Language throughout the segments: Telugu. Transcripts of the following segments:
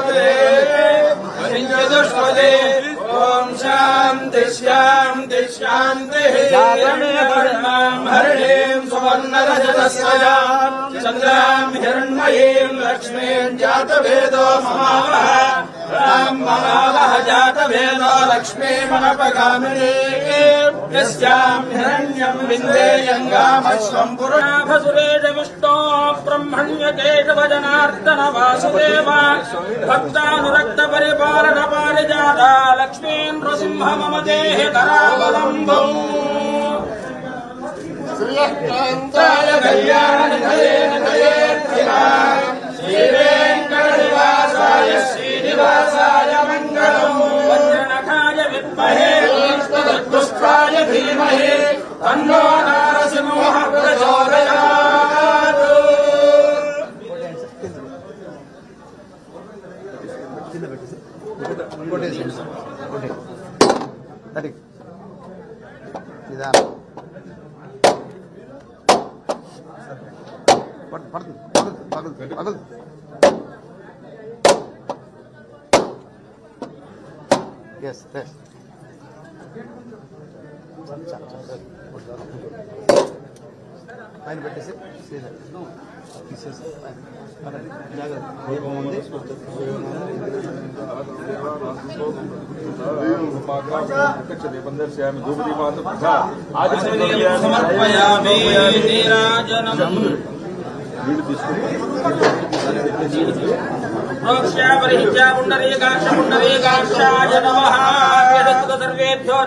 చతుష్పదే చతుష్పదే ఓం శాంతి శాంతి శాంతి హరిణీం సువర్ణరజతస్వయా చంద్రాం హిరణ్మయీం లక్ష్మీం జాతవేదో మమావహ రాం మమావహ జాతవేదో లక్ష్మీమనపగామినీ యస్యాం హిరణ్యం విందేయంగామశ్వం పురుషాభసురేష విష్ణో జనార్దన వాసుదేవ భక్తానురక్త పరిపాలన పారిజాత లక్ష్మీ నృసింహ మమ దేహి కరావలంబం శ్రీకాంతాయ కళ్యాణ నిధయే నిధయేర్థినాం శ్రీవేంకటనివాసాయ శ్రీనివాసాయ మంగళం. వజ్రనఖాయ విద్మహే. పుష్పాయ ధీమహి. తన్నో కొట్టేసి కొట్టే తడి నిదానం పడుతుంది పడుతుంది పడుతుంది పడుతుంది ఎస్ ఎస్ పైన పెట్టేసి సీదా తీసేసి పైన. పడండి. జాగ్రత్త समर्पयामि नीराजनम् प्रोक्ष्यापरिहित्यापुण्डरीकाक्षपुण्डरीकाक्षाय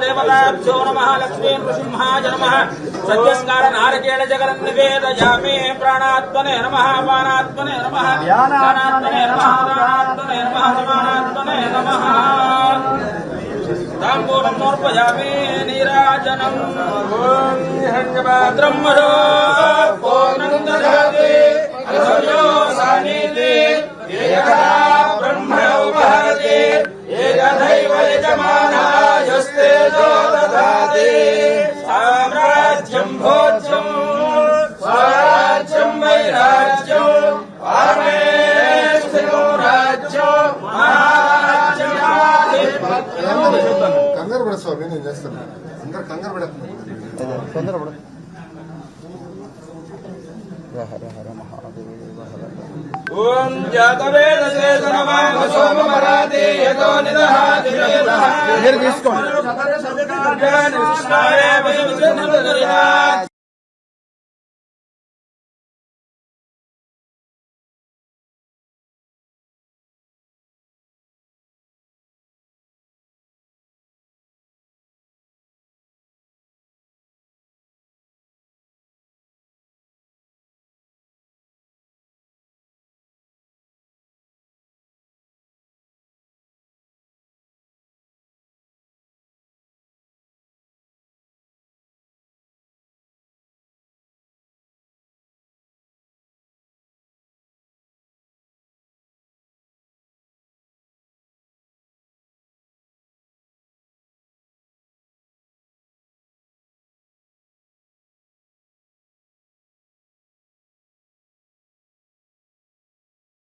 देवताभ्यो नम लक्ष्मी नृसिंहाय नमः सद्यस्कार नारकेण जगन् निवेदयामे प्राणात्मने नमः पानात्मने नमः ज्ञानात्मने नमः నమః పానాత్మనే నమః ధ్యానాత్మనే నమః ప్రాణాత్మనే నమః సమానాత్మనే నమః తాంబూలం కంగారు పడ స్వామి నేను చేస్తాను. అందరు కంగారు హర మహాదేవ హర ఓం జాతవేద తీసుకోండి.